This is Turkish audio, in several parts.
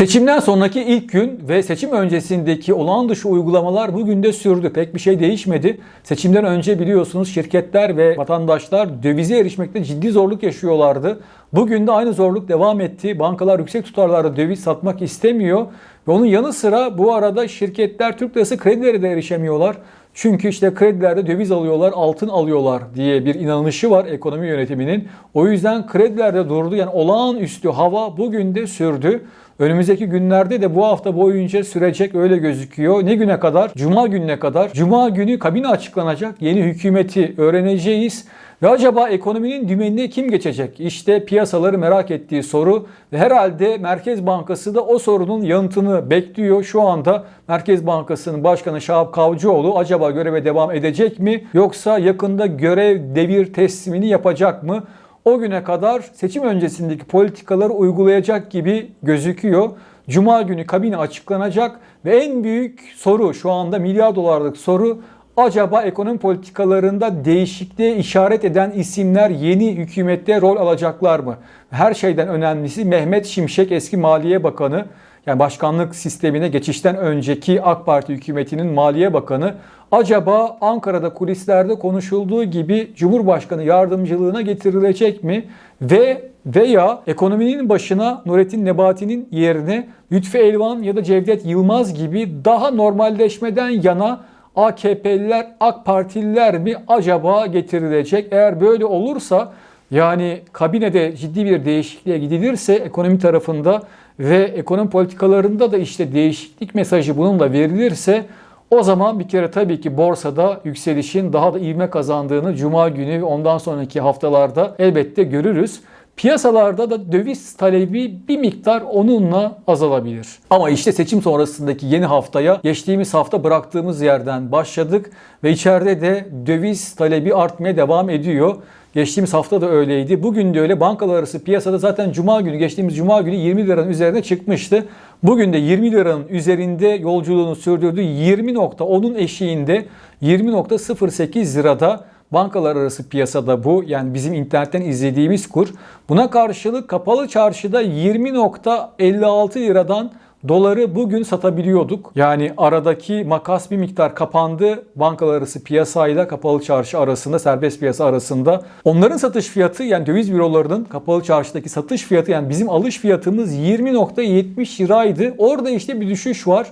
Seçimden sonraki ilk gün ve seçim öncesindeki olağan dışı uygulamalar bugün de sürdü. Pek bir şey değişmedi. Seçimden önce biliyorsunuz şirketler ve vatandaşlar dövize erişmekte ciddi zorluk yaşıyorlardı. Bugün de aynı zorluk devam etti. Bankalar yüksek tutarlarda döviz satmak istemiyor. Ve onun yanı sıra bu arada şirketler Türk lirası kredilere de erişemiyorlar. Çünkü işte kredilerde döviz alıyorlar, altın alıyorlar diye bir inanışı var ekonomi yönetiminin. O yüzden kredilerde durdu. Yani olağanüstü hava bugün de sürdü. Önümüzdeki günlerde de bu hafta boyunca sürecek öyle gözüküyor. Ne güne kadar? Cuma gününe kadar. Cuma günü kabine açıklanacak. Yeni hükümeti öğreneceğiz. Ve acaba ekonominin dümenine kim geçecek? İşte piyasaları merak ettiği soru ve herhalde Merkez Bankası da o sorunun yanıtını bekliyor. Şu anda Merkez Bankası'nın başkanı Şahap Kavcıoğlu acaba göreve devam edecek mi? Yoksa yakında görev devir teslimini yapacak mı? O güne kadar seçim öncesindeki politikaları uygulayacak gibi gözüküyor. Cuma günü kabine açıklanacak ve en büyük soru şu anda milyar dolarlık soru acaba ekonomi politikalarında değişikliğe işaret eden isimler yeni hükümette rol alacaklar mı? Her şeyden önemlisi Mehmet Şimşek eski Maliye Bakanı yani başkanlık sistemine geçişten önceki AK Parti hükümetinin Maliye Bakanı acaba Ankara'da kulislerde konuşulduğu gibi Cumhurbaşkanı yardımcılığına getirilecek mi? Ve veya ekonominin başına Nurettin Nebati'nin yerine Lütfi Elvan ya da Cevdet Yılmaz gibi daha normalleşmeden yana AKP'liler, AK Partililer mi acaba getirilecek? Eğer böyle olursa yani kabinede ciddi bir değişikliğe gidilirse ekonomi tarafında ve ekonomi politikalarında da işte değişiklik mesajı bununla verilirse o zaman bir kere tabii ki borsada yükselişin daha da ivme kazandığını cuma günü ve ondan sonraki haftalarda elbette görürüz. Piyasalarda da döviz talebi bir miktar onunla azalabilir. Ama işte seçim sonrasındaki yeni haftaya geçtiğimiz hafta bıraktığımız yerden başladık ve içeride de döviz talebi artmaya devam ediyor. Geçtiğimiz hafta da öyleydi. Bugün de öyle. Bankalar arası piyasada zaten cuma günü, geçtiğimiz cuma günü 20 liranın üzerine çıkmıştı. Bugün de 20 liranın üzerinde yolculuğunu sürdürdü. 20.10'un eşiğinde 20.08 lirada bankalar arası piyasada bu. Yani bizim internetten izlediğimiz kur. Buna karşılık kapalı çarşıda 20.56 liradan doları bugün satabiliyorduk. Yani aradaki makas bir miktar kapandı. Bankalar arası piyasayla kapalı çarşı arasında, serbest piyasa arasında. Onların satış fiyatı yani döviz bürolarının kapalı çarşıdaki satış fiyatı yani bizim alış fiyatımız 20.70 liraydı. Orada işte bir düşüş var.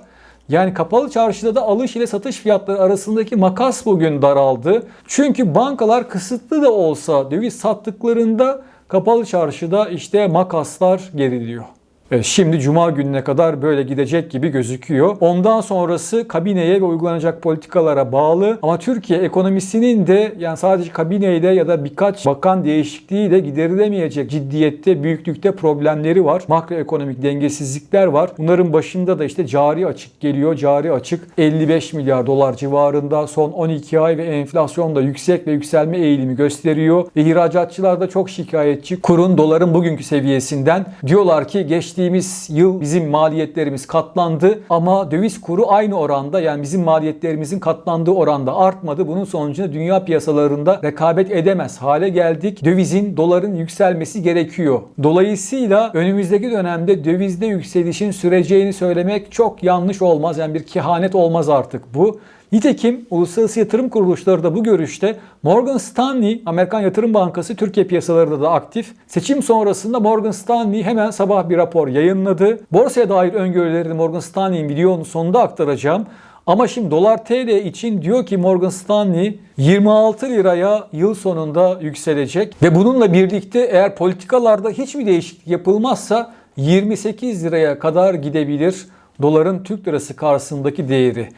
Yani kapalı çarşıda da alış ile satış fiyatları arasındaki makas bugün daraldı. Çünkü bankalar kısıtlı da olsa döviz sattıklarında kapalı çarşıda işte makaslar geriliyor. Evet, şimdi cuma gününe kadar böyle gidecek gibi gözüküyor. Ondan sonrası kabineye ve uygulanacak politikalara bağlı. Ama Türkiye ekonomisinin de yani sadece kabineyle ya da birkaç bakan değişikliğiyle giderilemeyecek ciddiyette, büyüklükte problemleri var. Makroekonomik dengesizlikler var. Bunların başında da işte cari açık geliyor. Cari açık 55 milyar dolar civarında son 12 ay ve enflasyon da yüksek ve yükselme eğilimi gösteriyor. Ve ihracatçılar da çok şikayetçi. Kurun doların bugünkü seviyesinden diyorlar ki geçti geçtiğimiz yıl bizim maliyetlerimiz katlandı ama döviz kuru aynı oranda yani bizim maliyetlerimizin katlandığı oranda artmadı. Bunun sonucunda dünya piyasalarında rekabet edemez hale geldik. Dövizin, doların yükselmesi gerekiyor. Dolayısıyla önümüzdeki dönemde dövizde yükselişin süreceğini söylemek çok yanlış olmaz. Yani bir kehanet olmaz artık bu. Nitekim uluslararası yatırım kuruluşları da bu görüşte Morgan Stanley, Amerikan Yatırım Bankası Türkiye piyasalarında da aktif. Seçim sonrasında Morgan Stanley hemen sabah bir rapor yayınladı. Borsaya dair öngörülerini Morgan Stanley'in videonun sonunda aktaracağım. Ama şimdi dolar TL için diyor ki Morgan Stanley 26 liraya yıl sonunda yükselecek ve bununla birlikte eğer politikalarda hiçbir değişiklik yapılmazsa 28 liraya kadar gidebilir doların Türk lirası karşısındaki değeri.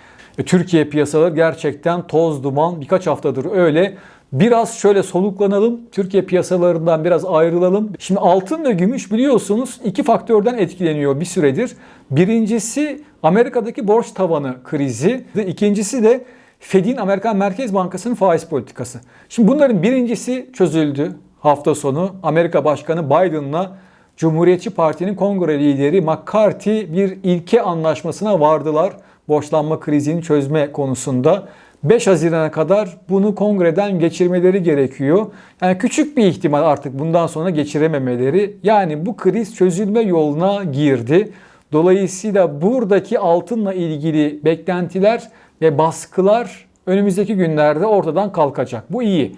Türkiye piyasaları gerçekten toz duman birkaç haftadır öyle. Biraz şöyle soluklanalım. Türkiye piyasalarından biraz ayrılalım. Şimdi altın ve gümüş biliyorsunuz iki faktörden etkileniyor bir süredir. Birincisi Amerika'daki borç tavanı krizi. İkincisi de Fed'in Amerikan Merkez Bankası'nın faiz politikası. Şimdi bunların birincisi çözüldü hafta sonu. Amerika Başkanı Biden'la Cumhuriyetçi Parti'nin kongre lideri McCarthy bir ilke anlaşmasına vardılar borçlanma krizini çözme konusunda. 5 Haziran'a kadar bunu kongreden geçirmeleri gerekiyor. Yani küçük bir ihtimal artık bundan sonra geçirememeleri. Yani bu kriz çözülme yoluna girdi. Dolayısıyla buradaki altınla ilgili beklentiler ve baskılar önümüzdeki günlerde ortadan kalkacak. Bu iyi.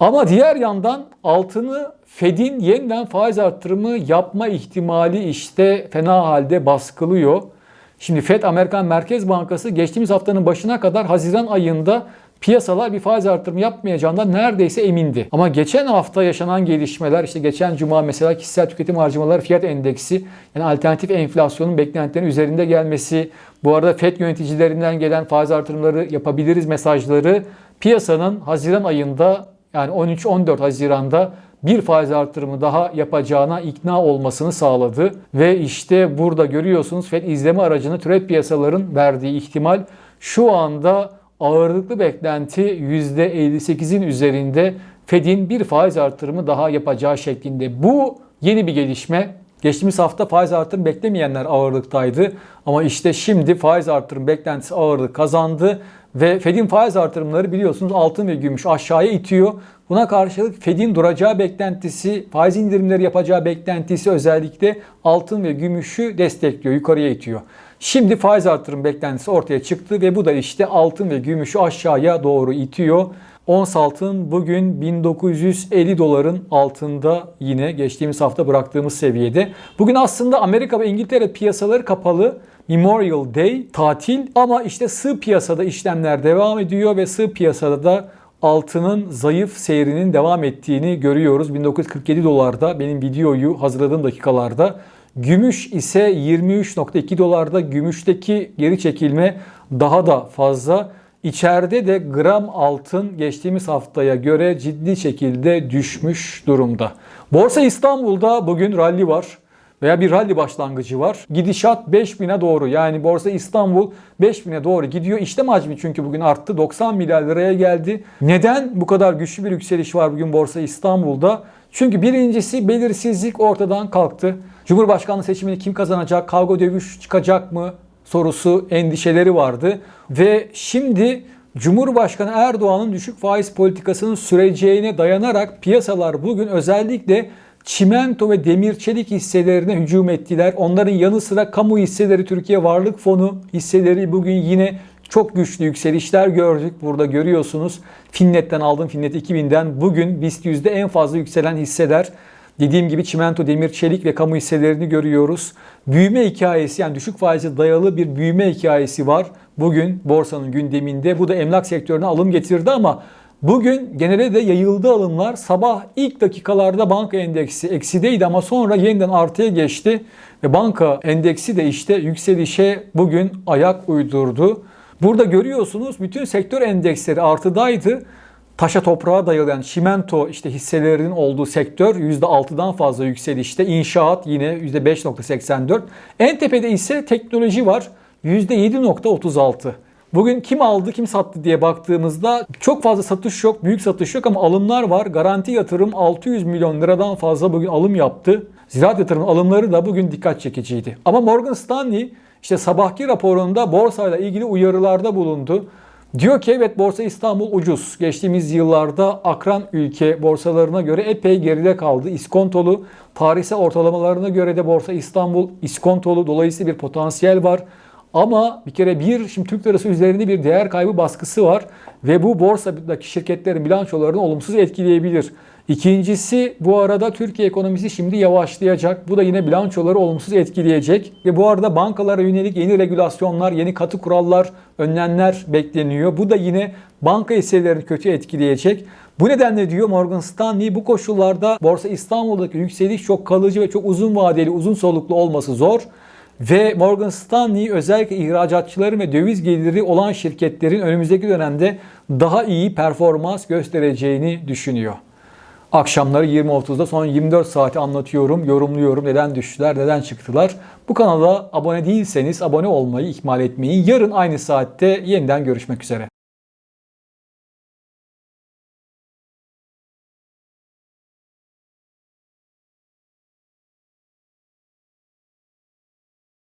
Ama diğer yandan altını Fed'in yeniden faiz arttırımı yapma ihtimali işte fena halde baskılıyor. Şimdi Fed Amerikan Merkez Bankası geçtiğimiz haftanın başına kadar Haziran ayında piyasalar bir faiz artırımı yapmayacağından neredeyse emindi. Ama geçen hafta yaşanan gelişmeler işte geçen cuma mesela kişisel tüketim harcamaları fiyat endeksi yani alternatif enflasyonun beklentilerin üzerinde gelmesi bu arada FED yöneticilerinden gelen faiz artırımları yapabiliriz mesajları piyasanın Haziran ayında yani 13-14 Haziran'da bir faiz artırımı daha yapacağına ikna olmasını sağladı. Ve işte burada görüyorsunuz FED izleme aracını türet piyasaların verdiği ihtimal şu anda ağırlıklı beklenti %58'in üzerinde Fed'in bir faiz artırımı daha yapacağı şeklinde. Bu yeni bir gelişme. Geçtiğimiz hafta faiz artırım beklemeyenler ağırlıktaydı. Ama işte şimdi faiz artırım beklentisi ağırlık kazandı. Ve Fed'in faiz artırımları biliyorsunuz altın ve gümüş aşağıya itiyor. Buna karşılık Fed'in duracağı beklentisi, faiz indirimleri yapacağı beklentisi özellikle altın ve gümüşü destekliyor, yukarıya itiyor. Şimdi faiz artırım beklentisi ortaya çıktı ve bu da işte altın ve gümüşü aşağıya doğru itiyor. Ons altın bugün 1950 doların altında yine geçtiğimiz hafta bıraktığımız seviyede. Bugün aslında Amerika ve İngiltere piyasaları kapalı. Memorial Day tatil ama işte sığ piyasada işlemler devam ediyor ve sığ piyasada da altının zayıf seyrinin devam ettiğini görüyoruz. 1947 dolarda benim videoyu hazırladığım dakikalarda. Gümüş ise 23.2 dolarda. Gümüşteki geri çekilme daha da fazla. İçeride de gram altın geçtiğimiz haftaya göre ciddi şekilde düşmüş durumda. Borsa İstanbul'da bugün rally var veya bir rally başlangıcı var. Gidişat 5000'e doğru yani Borsa İstanbul 5000'e doğru gidiyor. İşlem hacmi çünkü bugün arttı 90 milyar liraya geldi. Neden bu kadar güçlü bir yükseliş var bugün Borsa İstanbul'da? Çünkü birincisi belirsizlik ortadan kalktı. Cumhurbaşkanlığı seçimini kim kazanacak? Kavga dövüş çıkacak mı? Sorusu, endişeleri vardı. Ve şimdi Cumhurbaşkanı Erdoğan'ın düşük faiz politikasının süreceğine dayanarak piyasalar bugün özellikle çimento ve demir çelik hisselerine hücum ettiler. Onların yanı sıra kamu hisseleri Türkiye Varlık Fonu hisseleri bugün yine çok güçlü yükselişler gördük. Burada görüyorsunuz Finnet'ten aldım Finnet 2000'den bugün BIST yüzde en fazla yükselen hisseler. Dediğim gibi çimento, demir, çelik ve kamu hisselerini görüyoruz. Büyüme hikayesi yani düşük faize dayalı bir büyüme hikayesi var. Bugün borsanın gündeminde bu da emlak sektörüne alım getirdi ama bugün genelde de yayıldı alımlar. Sabah ilk dakikalarda banka endeksi eksideydi ama sonra yeniden artıya geçti. Ve banka endeksi de işte yükselişe bugün ayak uydurdu. Burada görüyorsunuz bütün sektör endeksleri artıdaydı taşa toprağa dayalı yani çimento işte hisselerinin olduğu sektör %6'dan fazla yükselişte. İnşaat yine %5.84. En tepede ise teknoloji var %7.36. Bugün kim aldı kim sattı diye baktığımızda çok fazla satış yok, büyük satış yok ama alımlar var. Garanti yatırım 600 milyon liradan fazla bugün alım yaptı. Ziraat yatırım alımları da bugün dikkat çekiciydi. Ama Morgan Stanley işte sabahki raporunda borsayla ilgili uyarılarda bulundu. Diyor ki evet Borsa İstanbul ucuz. Geçtiğimiz yıllarda akran ülke borsalarına göre epey geride kaldı. İskontolu tarihsel ortalamalarına göre de Borsa İstanbul iskontolu dolayısıyla bir potansiyel var. Ama bir kere bir şimdi Türk lirası üzerinde bir değer kaybı baskısı var ve bu borsadaki şirketlerin bilançolarını olumsuz etkileyebilir. İkincisi bu arada Türkiye ekonomisi şimdi yavaşlayacak. Bu da yine bilançoları olumsuz etkileyecek. Ve bu arada bankalara yönelik yeni regülasyonlar, yeni katı kurallar, önlemler bekleniyor. Bu da yine banka hisselerini kötü etkileyecek. Bu nedenle diyor Morgan Stanley bu koşullarda Borsa İstanbul'daki yükseliş çok kalıcı ve çok uzun vadeli, uzun soluklu olması zor. Ve Morgan Stanley özellikle ihracatçıların ve döviz geliri olan şirketlerin önümüzdeki dönemde daha iyi performans göstereceğini düşünüyor. Akşamları 20.30'da son 24 saati anlatıyorum, yorumluyorum. Neden düştüler, neden çıktılar. Bu kanala abone değilseniz abone olmayı ihmal etmeyin. Yarın aynı saatte yeniden görüşmek üzere.